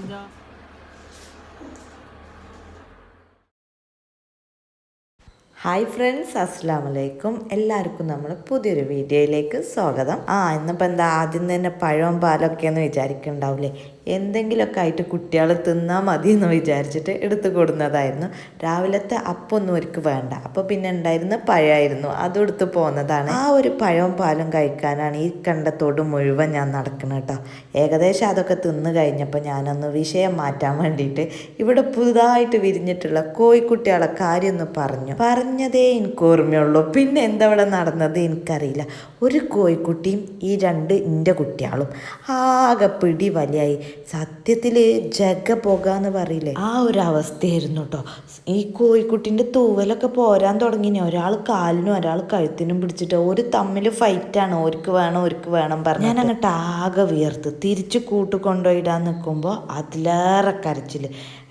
ഇതോ. Hi friends അസ്സാം വലൈക്കും എല്ലാവർക്കും നമ്മൾ പുതിയൊരു വീഡിയോയിലേക്ക് സ്വാഗതം. ആ ഇന്നിപ്പോൾ എന്താ ആദ്യം തന്നെ പഴവും പാലൊക്കെ എന്ന് വിചാരിക്കുന്നുണ്ടാവില്ലേ എന്തെങ്കിലുമൊക്കെ ആയിട്ട് കുട്ടികൾ തിന്നാൽ മതി എന്ന് വിചാരിച്ചിട്ട് എടുത്തു കൊടുക്കുന്നതായിരുന്നു രാവിലത്തെ അപ്പൊന്നും അവർക്ക് വേണ്ട. അപ്പോൾ പിന്നെ ഉണ്ടായിരുന്ന പഴമായിരുന്നു. അതും എടുത്ത് പോകുന്നതാണ് ആ ഒരു പഴവും പാലും കഴിക്കാനാണ് ഈ കണ്ടത്തോട് മുഴുവൻ ഞാൻ നടക്കുന്നത് കേട്ടോ. ഏകദേശം അതൊക്കെ തിന്നു കഴിഞ്ഞപ്പോൾ ഞാനൊന്ന് വിഷയം മാറ്റാൻ വേണ്ടിയിട്ട് ഇവിടെ പുതുതായിട്ട് വിരിഞ്ഞിട്ടുള്ള കോഴിക്കുട്ടികളെ കാര്യം പറഞ്ഞു. പറഞ്ഞതേ എനിക്ക് ഓർമ്മയുള്ളൂ. പിന്നെ എന്താ ഇവിടെ നടന്നത് എനിക്കറിയില്ല. ഒരു കോഴിക്കുട്ടിയും ഈ രണ്ട് എന്റെ കുട്ടികളും ആകെ പിടി വലിയായി സത്യത്തിൽ ജഗ പോകാന്ന് പറയില്ലേ? ആ ഒരു അവസ്ഥയായിരുന്നു കേട്ടോ ഈ കോഴിക്കുട്ടിന്റെ തൂവലൊക്കെ പോരാൻ തുടങ്ങിനെ ഒരാൾ കാലിനും ഒരാൾ കഴുത്തിനും പിടിച്ചിട്ട് ഒരു തമ്മിൽ ഫൈറ്റാണ് ഓർക്ക് വേണം ഓർക്ക് വേണം പറഞ്ഞു ഞാൻ അങ്ങോട്ട് ആകെ വിയർത്ത്. തിരിച്ച് കൂട്ട് കൊണ്ടുപോയിടാൻ നിൽക്കുമ്പോൾ അതിലേറെ കരച്ചിൽ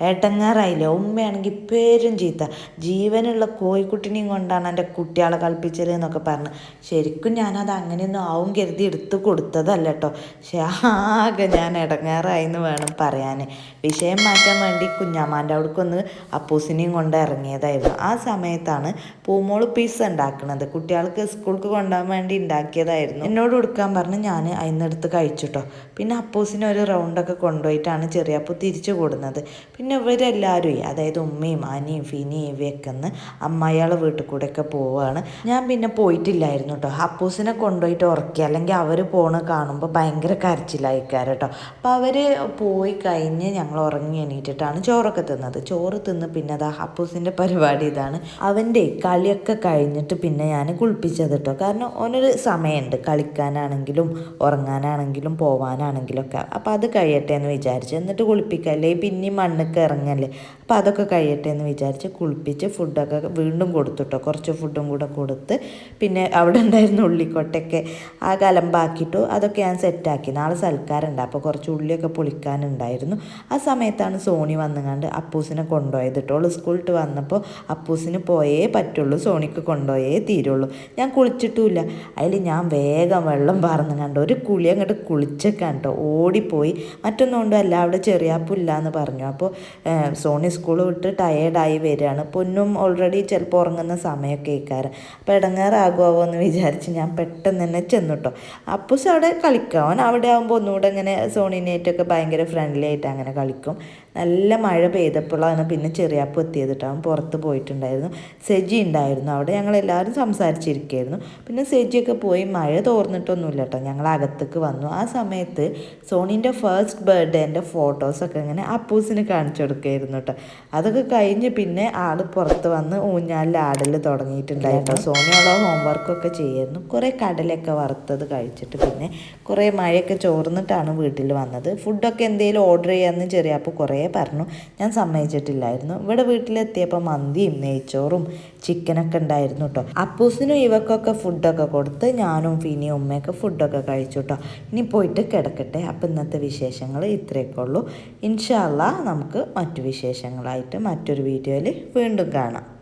ഏട്ടങ്ങാറായില്ല ഉമ്മയാണെങ്കിൽ പേരും ചീത്ത. ജീവനുള്ള കോഴിക്കുട്ടിനെയും കൊണ്ടാണ് എന്റെ കുട്ടികളെ കളിപ്പിച്ചത് എന്നൊക്കെ പറഞ്ഞ്. ശരിക്കും ഞാനത് അങ്ങനെയൊന്നും ആവും കരുതി എടുത്തു കൊടുത്തതല്ല കേട്ടോ പക്ഷെ ആകെ ഞാൻ ഇടങ്ങാറായി എന്ന് വേണം പറയാൻ വിഷയം മാറ്റാൻ വേണ്ടി കുഞ്ഞാമാന്റെ അവിടേക്കൊന്ന് അപ്പൂസിനെയും കൊണ്ട് ഇറങ്ങിയതായിരുന്നു. ആ സമയത്താണ് പൂമോൾ പിസ്സ ഉണ്ടാക്കുന്നത്. കുട്ടികൾക്ക് സ്കൂൾക്ക് കൊണ്ടുപോകാൻ വേണ്ടി ഉണ്ടാക്കിയതായിരുന്നു. എന്നോട് കൊടുക്കാൻ പറഞ്ഞ് ഞാൻ അതിനടുത്ത് കഴിച്ചിട്ടോ പിന്നെ അപ്പൂസിനെ ഒരു റൗണ്ടൊക്കെ കൊണ്ടുപോയിട്ടാണ് ചെറിയപ്പൂ തിരിച്ചു കൂടുന്നത്. പിന്നെ ഇവരെല്ലാവരും അതായത് ഉമ്മയും അനിയും ഫിനിയും ഇവയൊക്കെ ഒന്ന് അമ്മായിയാളെ വീട്ടിൽ കൂടെയൊക്കെ പോവുകയാണ് ഞാൻ പിന്നെ പോയിട്ടില്ലായിരുന്നു കേട്ടോ അപ്പൂസിനെ കൊണ്ടുപോയിട്ട് ഉറക്കി. അല്ലെങ്കിൽ അവർ പോണ കാണുമ്പോൾ ഭയങ്കര കരച്ചിലായിക്കാർ കേട്ടോ അപ്പോൾ അവർ പോയി കഴിഞ്ഞ് ഞങ്ങൾ ഉറങ്ങി എണീറ്റിട്ടാണ് ചോറൊക്കെ തിന്നത്. ചോറ് തിന്ന് പിന്നെ അതാ ഹപ്പൂസിന്റെ പരിപാടി ഇതാണ്. അവന്റെ കളിയൊക്കെ കഴിഞ്ഞിട്ട് പിന്നെ ഞാൻ കുളിപ്പിച്ചത് കേട്ടോ കാരണം ഓനൊരു സമയമുണ്ട് കളിക്കാനാണെങ്കിലും ഉറങ്ങാനാണെങ്കിലും പോവാനാണെങ്കിലും ഒക്കെ അപ്പോൾ അത് കഴിയട്ടെ എന്ന് വിചാരിച്ചു. എന്നിട്ട് കുളിപ്പിക്കല്ലേ പിന്നെ മണ്ണൊക്കെ ഇറങ്ങല്ലേ? അപ്പോൾ അതൊക്കെ കഴിയട്ടെ എന്ന് വിചാരിച്ച് കുളിപ്പിച്ച് ഫുഡൊക്കെ വീണ്ടും കൊടുത്തു കേട്ടോ കുറച്ച് ഫുഡും കൂടെ കൊടുത്ത് പിന്നെ അവിടെ ഉണ്ടായിരുന്ന ഉള്ളിക്കൊട്ടയൊക്കെ ആ കലമ്പാക്കിയിട്ട് അതൊക്കെ ഞാൻ സെറ്റാക്കി. നാളെ സൽക്കാരുണ്ട് അപ്പോൾ കുറച്ച് ഉള്ളിയൊക്കെ പൊളിക്കാനുണ്ടായിരുന്നു. ആ സമയത്താണ് സോണി വന്നുകൊണ്ട് അപ്പൂസിനെ കൊണ്ടുപോയത് കേട്ടോ. സ്കൂളിട്ട് വന്നപ്പോൾ അപ്പൂസിന് പോയേ പറ്റുള്ളൂ. സോണിക്ക് കൊണ്ടുപോയേ തീരുള്ളൂ. ഞാൻ കുളിച്ചിട്ടുമില്ല. അതിൽ ഞാൻ വേഗം വെള്ളം പറന്ന് കണ്ടു ഒരു കുളി അങ്ങോട്ട് കുളിച്ചൊക്കെ കേട്ടോ. ഓടിപ്പോയി. മറ്റൊന്നും കൊണ്ടും അല്ല അവിടെ ചെറിയാപ്പില്ല എന്ന് പറഞ്ഞു അപ്പോൾ സോണി സ്കൂൾ വിട്ട് ടയേർഡായി വരികയാണ്. പൊന്നും ഓൾറെഡി ചിലപ്പോൾ ഉറങ്ങുന്ന സമയമൊക്കെ ഇക്കാരം അപ്പോൾ ഇടങ്ങാറാകുമോ എന്ന് വിചാരിച്ച് ഞാൻ പെട്ടെന്ന് തന്നെ ചെന്നു കേട്ടോ അപ്പൂസ് അവിടെ കളിക്കും. അവൻ അവിടെ ആകുമ്പോൾ ഒന്നുകൂടെ ഇങ്ങനെ സോണിനേറ്റൊക്കെ ഭയങ്കര ഫ്രണ്ട്ലി ആയിട്ട് അങ്ങനെ കളിക്കും. നല്ല മഴ പെയ്തപ്പോഴാണ് പിന്നെ ചെറിയാപ്പ് എത്തിയത് കേട്ടോ. അവൻ പുറത്ത് പോയിട്ടുണ്ടായിരുന്നു. സെജി ഉണ്ടായിരുന്നു. അവിടെ ഞങ്ങൾ എല്ലാവരും സംസാരിച്ചിരിക്കുകയായിരുന്നു. പിന്നെ സെജിയൊക്കെ പോയി മഴ തോർന്നിട്ടൊന്നുമില്ല കേട്ടോ. ഞങ്ങൾ അകത്തേക്ക് വന്നു. ആ സമയത്ത് സോണീന്റെ ഫസ്റ്റ് ബർത്ത്ഡേന്റെ ഫോട്ടോസൊക്കെ ഇങ്ങനെ അപ്പൂസിന് കാണിച്ചു കൊടുക്കുകയായിരുന്നു കേട്ടോ. അതൊക്കെ കഴിഞ്ഞ് പിന്നെ ആൾ പുറത്ത് വന്ന് ഊഞ്ഞാലിൽ ആടൽ തുടങ്ങിയിട്ടുണ്ടായിരുന്നു സോണിയുള്ള ഹോംവർക്കൊക്കെ ചെയ്യായിരുന്നു കുറേ കടലൊക്കെ വറുത്തത് കഴിച്ചിട്ട് പിന്നെ കുറേ മഴയൊക്കെ ചോർന്നിട്ടാണ് വീട്ടിൽ വന്നത്. ഫുഡൊക്കെ എന്തെങ്കിലും ഓർഡർ ചെയ്യാമെന്ന് ചെറിയപ്പോൾ കുറേ പറഞ്ഞു. ഞാൻ സമ്മതിച്ചിട്ടില്ലായിരുന്നു. ഇവിടെ വീട്ടിലെത്തിയപ്പോൾ മന്തിയും നെയ്ച്ചോറും ചിക്കനൊക്കെ ഉണ്ടായിരുന്നു കേട്ടോ അപ്പൂസിനും ഇവക്കൊക്കെ ഫുഡൊക്കെ കൊടുത്ത് ഞാനും ഫിനിയും ഉമ്മയൊക്കെ ഫുഡൊക്കെ കഴിച്ചു കേട്ടോ ഇനി പോയിട്ട് കിടക്കട്ടെ. അപ്പം ഇന്നത്തെ വിശേഷങ്ങൾ ഇത്രയൊക്കെ ഉള്ളൂ. ഇൻഷാല്ല നമുക്ക് മറ്റു വിശേഷങ്ങളായിട്ട് മറ്റൊരു വീഡിയോയിൽ വീണ്ടും കാണാം.